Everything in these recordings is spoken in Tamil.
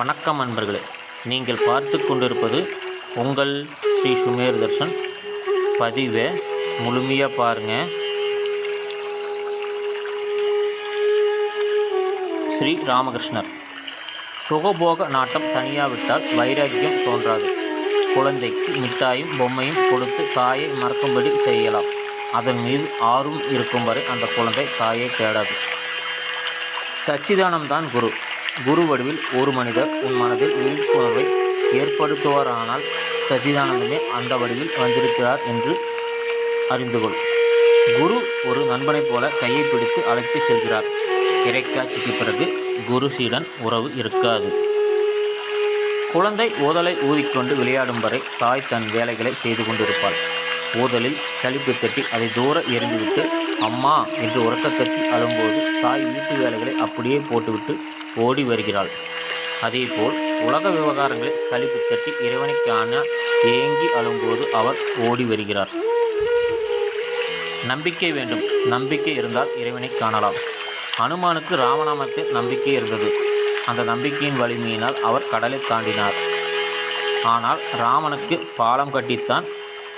வணக்கம் அன்பர்களே. நீங்கள் பார்த்து கொண்டிருப்பது உங்கள் ஸ்ரீ சுமேர் தர்ஷன். பதிவை முழுமையாக பாருங்கள் ஸ்ரீ ராமகிருஷ்ணர். சுகபோக நாட்டம் தனியாவிட்டால் வைராக்கியம் தோன்றாது. குழந்தைக்கு மிட்டாயும் பொம்மையும் கொடுத்து தாயை மறக்கும்படி செய்யலாம். அதன் மீது ஆர்வம் இருக்கும் வரை அந்த குழந்தை தாயை தேடாது. சச்சிதானந்தான் குரு. குரு வடிவில் ஒரு மனிதர் உன் மனதில் விழிப்புணர்வை ஏற்படுத்துவாரானால் சச்சிதானந்தமே அந்த வடிவில் வந்திருக்கிறார் என்று அறிந்து கொள் குரு ஒரு நண்பனைப் போல கையை பிடித்து அழைத்து செல்கிறார். இறைக்காட்சிக்கு பிறகு குரு சீடன் உறவு இருக்காது. குழந்தை ஓதலை ஊதிக்கொண்டு விளையாடும் வரை தாய் தன் வேலைகளை செய்து கொண்டிருப்பாள். ஊதலில் சலிப்பு தட்டி அதை தூர எறிந்துவிட்டு அம்மா என்று உறக்க கத்தி அழும்போது தாய் வீட்டு வேலைகளை அப்படியே போட்டுவிட்டு ஓடி வருகிறாள். அதேபோல் உலக விவகாரங்களில் சலிப்பு தட்டி இறைவனை காண ஏங்கி அழும்போது அவர் ஓடி வருகிறார். நம்பிக்கை வேண்டும். நம்பிக்கை இருந்தால் இறைவனை காணலாம். அனுமானுக்கு ராமநாமத்தில் நம்பிக்கை இருந்தது. அந்த நம்பிக்கையின் வலிமையினால் அவர் கடலை தாண்டினார். ஆனால் ராமனுக்கு பாலம் கட்டித்தான்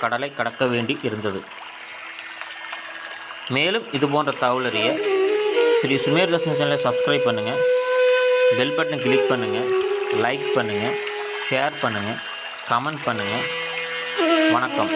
கடலை கடக்க வேண்டி இருந்தது. மேலும் இது போன்ற தகவல் அறிய ஸ்ரீ சுமேர் தர்ஷன் சேனலை சப்ஸ்கிரைப் பண்ணுங்கள் பெல் பட்டனை கிளிக் பண்ணுங்கள் லைக் பண்ணுங்கள் ஷேர் பண்ணுங்கள் கமெண்ட் பண்ணுங்கள் வணக்கம்.